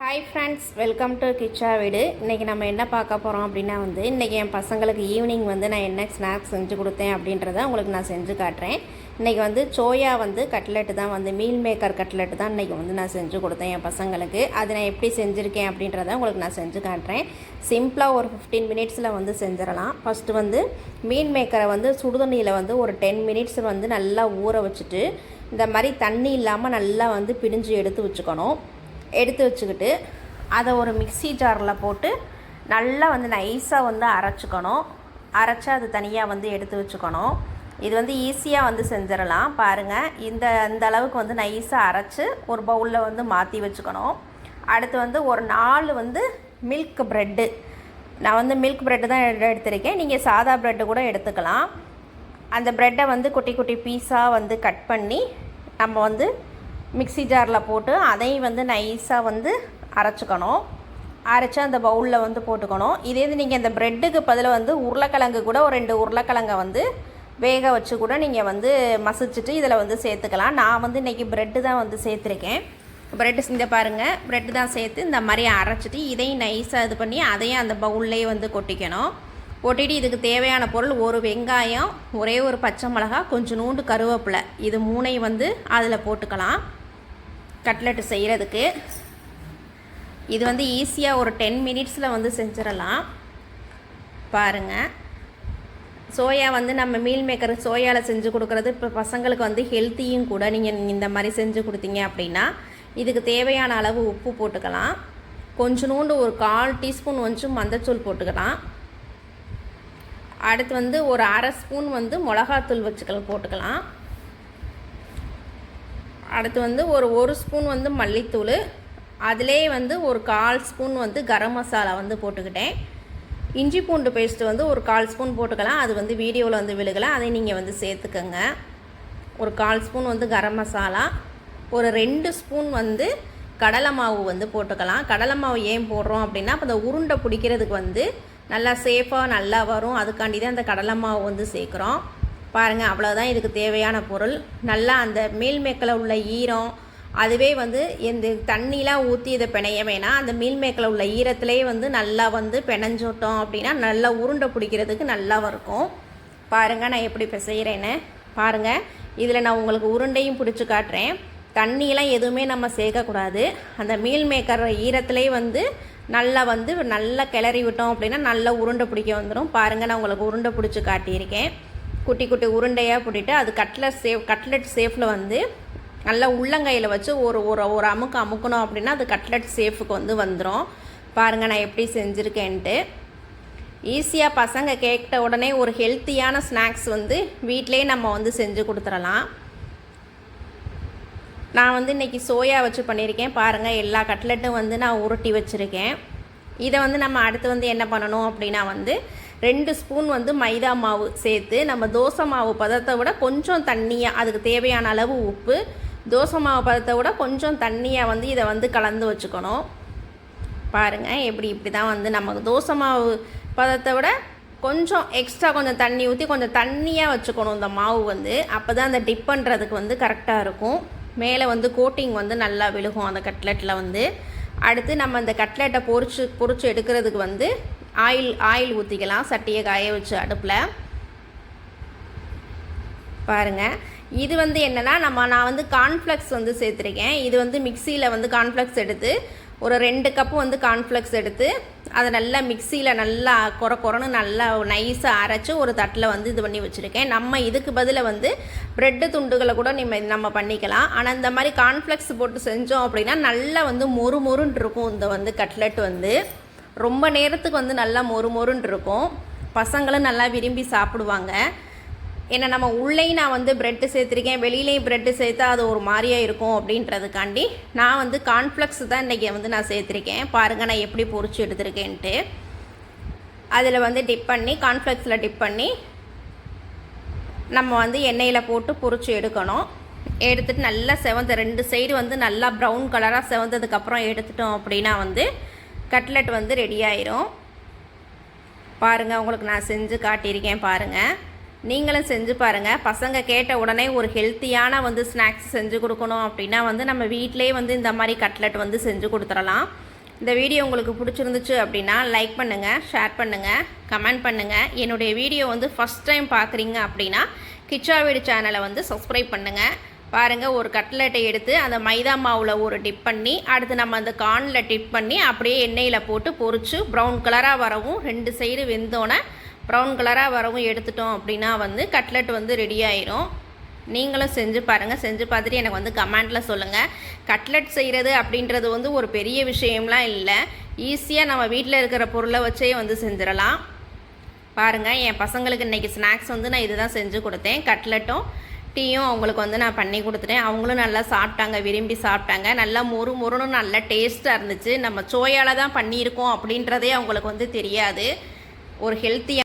Hi friends welcome to Kichcha Veedu இன்றைக்கி நம்ம என்ன பார்க்க போகிறோம் அப்படின்னா வந்து இன்றைக்கி என் பசங்களுக்கு ஈவினிங் வந்து நான் என்ன ஸ்நாக்ஸ் செஞ்சு கொடுத்தேன் அப்படின்றத உங்களுக்கு நான் செஞ்சு காட்டுறேன். இன்றைக்கி வந்து சோயா வந்து கட்லெட்டு தான் வந்து மீல் மேக்கர் கட்லெட்டு தான் இன்றைக்கி வந்து நான் செஞ்சு கொடுத்தேன் என் பசங்களுக்கு. அது நான் எப்படி செஞ்சுருக்கேன் அப்படின்றத உங்களுக்கு நான் செஞ்சு காட்டுறேன். சிம்பிளாக ஒரு ஃபிஃப்டீன் மினிட்ஸில் வந்து செஞ்சிடலாம். ஃபஸ்ட்டு வந்து மீல் மேக்கரை வந்து சுடுதண்ணியில் வந்து ஒரு டென் மினிட்ஸ் வந்து நல்லா ஊற வச்சுட்டு இந்த மாதிரி தண்ணி இல்லாமல் நல்லா வந்து பிடிஞ்சு எடுத்து வச்சுக்கணும். எடுத்து வச்சுக்கிட்டு அதை ஒரு மிக்ஸி ஜாரில் போட்டு நல்லா வந்து நைஸாக வந்து அரைச்சிக்கணும். அரைச்சி அது தனியாக வந்து எடுத்து வச்சுக்கணும். இது வந்து ஈஸியாக வந்து செஞ்சிடலாம். பாருங்கள் இந்த இந்த அளவுக்கு வந்து நைஸாக அரைச்சி ஒரு பவுலில் வந்து மாற்றி வச்சுக்கணும். அடுத்து வந்து ஒரு நாலு வந்து மில்க் ப்ரெட்டு நான் வந்து மில்க் ப்ரெட்டு தான் எடுத்திருக்கேன். நீங்கள் சாதா ப்ரெட்டு கூட எடுத்துக்கலாம். அந்த ப்ரெட்டை வந்து குட்டி குட்டி பீஸாக வந்து கட் பண்ணி நம்ம வந்து மிக்ஸி ஜாரில் போட்டு அதையும் வந்து நைஸாக வந்து அரைச்சிக்கணும். அரைச்சி அந்த பவுலில் வந்து போட்டுக்கணும். இதே இது நீங்கள் இந்த ப்ரெட்டுக்கு பதிலாக வந்து உருளைக்கிழங்கு கூட ஒரு ரெண்டு உருளைக்கிழங்கை வந்து வேக வச்சு கூட நீங்கள் வந்து மசிச்சுட்டு இதில் வந்து சேர்த்துக்கலாம். நான் வந்து இன்றைக்கி ப்ரெட்டு தான் வந்து சேர்த்துருக்கேன். ப்ரெட்டு இந்த பாருங்கள் ப்ரெட்டு தான் சேர்த்து இந்த மாதிரி அரைச்சிட்டு இதையும் நைஸாக இது பண்ணி அதையும் அந்த பவுல்லையே வந்து கொட்டிக்கணும். கொட்டிட்டு இதுக்கு தேவையான பொருள் ஒரு வெங்காயம் ஒரே ஒரு பச்சை மிளகா கொஞ்சம் நூண்டு கருவேப்பிலை. இது மூணையும் வந்து அதில் போட்டுக்கலாம். கட்லெட்டு செய்கிறதுக்கு இது வந்து ஈஸியாக ஒரு டென் மினிட்ஸில் வந்து செஞ்சிடலாம். பாருங்கள் சோயா வந்து நம்ம மீல் மேக்கர் சோயாவில் செஞ்சு கொடுக்குறது. இப்போ பசங்களுக்கு வந்து ஹெல்த்தியும் கூட நீங்கள் இந்த மாதிரி செஞ்சு கொடுத்தீங்க அப்படின்னா இதுக்கு தேவையான அளவு உப்பு போட்டுக்கலாம். கொஞ்சோண்டு ஒரு கால் டீஸ்பூன் வந்து மஞ்சத்தூள் போட்டுக்கலாம். அடுத்து வந்து ஒரு அரை ஸ்பூன் வந்து மிளகாத்தூள் வச்சுக்கலாம் போட்டுக்கலாம். அடுத்து வந்து ஒரு ஒரு ஸ்பூன் வந்து மல்லித்தூள் அதிலே வந்து ஒரு கால் ஸ்பூன் வந்து கரம் மசாலா வந்து போட்டுக்கிட்டேன். இஞ்சி பூண்டு பேஸ்ட்டு வந்து ஒரு கால் ஸ்பூன் போட்டுக்கலாம் அது வந்து வீடியோவில் வந்து விழுகலாம் அதை நீங்கள் வந்து சேர்த்துக்கோங்க. ஒரு கால் ஸ்பூன் வந்து கரம் மசாலா ஒரு ரெண்டு ஸ்பூன் வந்து கடலை மாவு வந்து போட்டுக்கலாம். கடலை மாவு ஏன் போடுறோம் அப்படின்னா அப்போ அந்த உருண்டை பிடிக்கிறதுக்கு வந்து நல்லா சேஃபாக நல்லா வரும் அதுக்காண்டி தான் அந்த கடலை மாவு வந்து சேர்க்குறோம். பாருங்கள் அவ்வளோதான் இதுக்கு தேவையான பொருள். நல்லா அந்த மீல் மேக்கில் உள்ள ஈரம் அதுவே வந்து இந்த தண்ணிலாம் ஊற்றி இதை பிணைய வேணாம். அந்த மீல் மேக்கில் உள்ள ஈரத்திலே வந்து நல்லா வந்து பிணைஞ்சோட்டோம் அப்படின்னா நல்லா உருண்டை பிடிக்கிறதுக்கு நல்லா இருக்கும். பாருங்கள் நான் எப்படி இப்போ செய்கிறேன்னு பாருங்கள் இதில் நான் உங்களுக்கு உருண்டையும் பிடிச்சி காட்டுறேன். தண்ணியெலாம் எதுவுமே நம்ம சேர்க்கக்கூடாது. அந்த மீல் மேக்கர் ஈரத்திலே வந்து நல்லா வந்து நல்லா கிளறி விட்டோம் அப்படின்னா நல்லா உருண்டை பிடிக்க வந்துடும் பாருங்கள் நான் உங்களுக்கு உருண்டை பிடிச்சி காட்டியிருக்கேன். குட்டி குட்டி உருண்டையாக பிடிட்டு அது கட்லட் சேஃப் கட்லெட் சேஃபில் வந்து நல்லா உள்ளங்கையில் வச்சு ஒரு ஒரு ஒரு அமுக்கு அமுக்கணும் அப்படின்னா அது கட்லெட் சேஃபுக்கு வந்து வந்துடும் பாருங்கள் நான் எப்படி செஞ்சுருக்கேன்ட்டு. ஈஸியாக பசங்க கேட்ட உடனே ஒரு ஹெல்த்தியான ஸ்நாக்ஸ் வந்து வீட்டிலே நம்ம வந்து செஞ்சு கொடுத்துடலாம். நான் வந்து இன்றைக்கி சோயா வச்சு பண்ணியிருக்கேன். பாருங்கள் எல்லா கட்லெட்டும் வந்து நான் உருட்டி வச்சுருக்கேன். இதை வந்து நம்ம அடுத்து வந்து என்ன பண்ணணும் அப்படின்னா வந்து ரெண்டு ஸ்பூன் வந்து மைதா மாவு சேர்த்து நம்ம தோசை மாவு பதத்தை விட கொஞ்சம் தண்ணியாக அதுக்கு தேவையான அளவு உப்பு. தோசை மாவு பதத்தை விட கொஞ்சம் தண்ணியாக வந்து இதை வந்து கலந்து வச்சுக்கணும். பாருங்கள் எப்படி இப்படி தான் வந்து நமக்கு தோசை மாவு பதத்தை விட கொஞ்சம் எக்ஸ்ட்ரா கொஞ்சம் தண்ணி ஊற்றி கொஞ்சம் தண்ணியாக வச்சுக்கணும் இந்த மாவு வந்து. அப்போ தான் அந்த டிப் பண்ணுறதுக்கு வந்து கரெக்டாக இருக்கும். மேலே வந்து கோட்டிங் வந்து நல்லா விழுகும் அந்த கட்லெட்டில் வந்து. அடுத்து நம்ம இந்த கட்லெட்டை பொறிச்சு பொறிச்சு எடுக்கிறதுக்கு வந்து ஆயில் ஆயில் ஊற்றிக்கலாம் சட்டியை காய வச்சு அடுப்பில். பாருங்கள் இது வந்து என்னென்னா நம்ம நான் வந்து கார்ன்ஃப்ளெக்ஸ் வந்து சேர்த்துருக்கேன். இது வந்து மிக்சியில் வந்து கார்ன்ஃப்ளெக்ஸ் எடுத்து ஒரு ரெண்டு கப்பு வந்து கார்ன்ஃப்ளெக்ஸ் எடுத்து அதை நல்லா மிக்சியில் நல்லா கொர கொரன்னு நல்லா நைஸாக அரைச்சி ஒரு தட்டில் வந்து இது பண்ணி வச்சுருக்கேன். நம்ம இதுக்கு பதிலாக வந்து ப்ரெட்டு துண்டுகளை கூட நம்ம நம்ம பண்ணிக்கலாம். ஆனால் இந்த மாதிரி கார்ன்ஃப்ளெக்ஸ் போட்டு செஞ்சோம் அப்படின்னா நல்லா வந்து மொறு மொறுன்னு இருக்கும் இந்த வந்து கட்லெட் வந்து. ரொம்ப நேரத்துக்கு வந்து நல்லா மொறு மொறுன்னு இருக்கும். பசங்களும் நல்லா விரும்பி சாப்பிடுவாங்க. ஏன்னா நம்ம உள்ளேயும் நான் வந்து ப்ரெட்டு சேர்த்துருக்கேன். வெளியிலையும் ப்ரெட்டு சேர்த்தா அது ஒரு மாதிரியாக இருக்கும் அப்படின்றதுக்காண்டி நான் வந்து கான்ஃப்ளெக்ஸ் தான் இன்றைக்கி வந்து நான் சேர்த்துருக்கேன். பாருங்கள் நான் எப்படி பொறிச்சு எடுத்திருக்கேன்ட்டு. அதில் வந்து டிப் பண்ணி கான்ஃப்ளெக்ஸில் டிப் பண்ணி நம்ம வந்து எண்ணெயில் போட்டு பொறிச்சு எடுக்கணும். எடுத்துட்டு நல்லா செவந்த ரெண்டு சைடு வந்து நல்லா ப்ரௌன் கலராக செவந்ததுக்கப்புறம் எடுத்துட்டோம் அப்படின்னா வந்து கட்லெட் வந்து ரெடி ஆயிரும். பாருங்கள் உங்களுக்கு நான் செஞ்சு காட்டியிருக்கேன் பாருங்கள் நீங்களும் செஞ்சு பாருங்கள் பசங்க கேட்ட உடனே ஒரு ஹெல்த்தியான வந்து ஸ்நாக்ஸ் செஞ்சு கொடுக்கணும் அப்படின்னா வந்து நம்ம வீட்டிலே வந்து இந்த மாதிரி கட்லெட் வந்து செஞ்சு கொடுத்துடலாம். இந்த வீடியோ உங்களுக்கு பிடிச்சிருந்துச்சு அப்படின்னா லைக் பண்ணுங்கள் ஷேர் பண்ணுங்கள் கமெண்ட் பண்ணுங்கள் என்னுடைய வீடியோ வந்து ஃபஸ்ட் டைம் பார்க்குறீங்க அப்படின்னா கிச்சா வீடு சேனலை வந்து சப்ஸ்கிரைப் பண்ணுங்கள் பாருங்கள் ஒரு கட்லெட்டை எடுத்து அந்த மைதா மாவில் ஒரு டிப் பண்ணி அடுத்து நம்ம அந்த கார்னில் டிப் பண்ணி அப்படியே எண்ணெயில் போட்டு பொறிச்சு ப்ரௌன் கலராக வரவும் ரெண்டு சைடு வெந்தோன்னே ப்ரௌன் கலராக வரவும் எடுத்துட்டோம் அப்படின்னா வந்து கட்லெட் வந்து ரெடி ஆயிரும். நீங்களும் செஞ்சு பாருங்கள் செஞ்சு பார்த்துட்டு எனக்கு வந்து கமெண்ட்டில் சொல்லுங்கள் கட்லெட் செய்கிறது அப்படின்றது வந்து ஒரு பெரிய விஷயம்லாம் இல்லை. ஈஸியாக நம்ம வீட்டில் இருக்கிற பொருளை வச்சே வந்து செஞ்சிடலாம். பாருங்கள் என் பசங்களுக்கு இன்றைக்கி ஸ்நாக்ஸ் வந்து நான் இதுதான் செஞ்சு கொடுத்தேன். கட்லெட்டும் டீயும் அவங்களுக்கு வந்து நான் பண்ணி கொடுத்துட்டேன். அவங்களும் நல்லா சாப்பிட்டாங்க விரும்பி சாப்பிட்டாங்க. நல்லா மொறு மொறுன்னு நல்லா டேஸ்ட்டாக இருந்துச்சு. நம்ம சோயால் தான் பண்ணியிருக்கோம் அப்படின்றதே அவங்களுக்கு வந்து தெரியாது. ஒரு ஹெல்த்தியாக